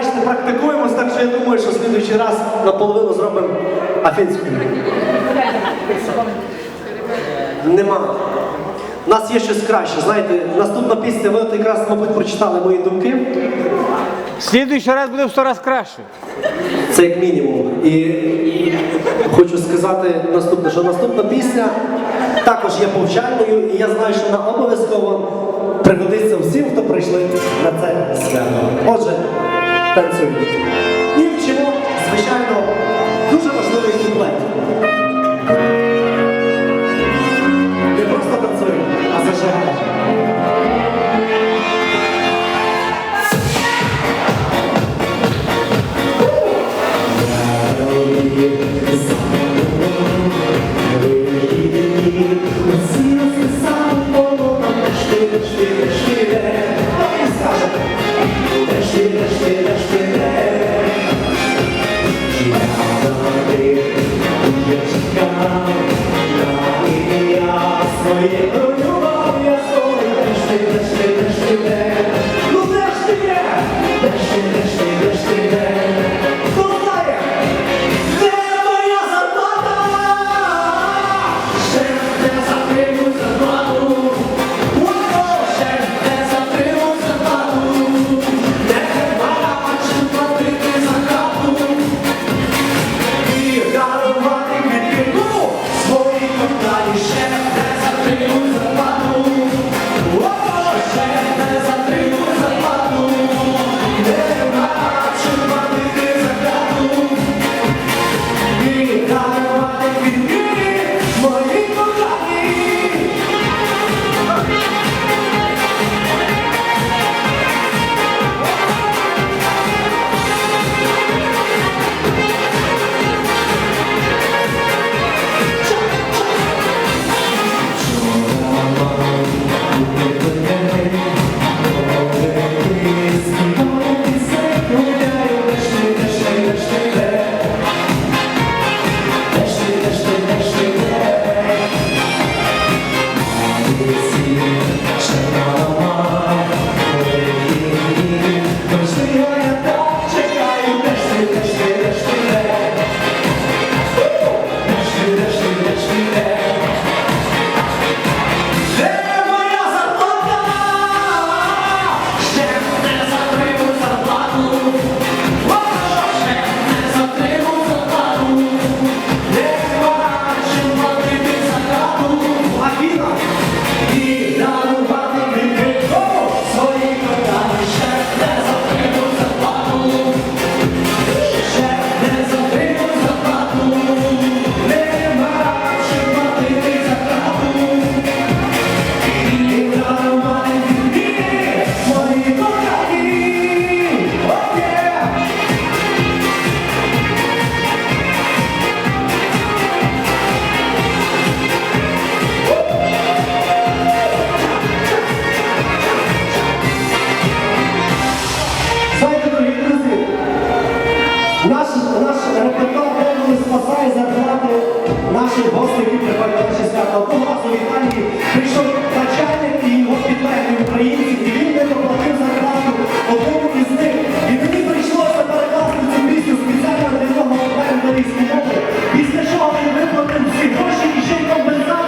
бачите, практикуємось, так що я думаю, що в слідуючий раз наполовину зробимо афінську. Нема. У нас є щось краще. Знаєте, наступна пісня, ви якраз, мабуть, прочитали мої думки. Слідуючий раз буде в 100 раз краще. Це як мінімум. І хочу сказати наступне, що наступна пісня також є повчальною, і я знаю, що вона обов'язково пригодиться всім, хто прийшли на це свято. Tận sự. Твоєю любов я сою, прийшли, прийшли, прийшли, наш репертуар деколи спасає за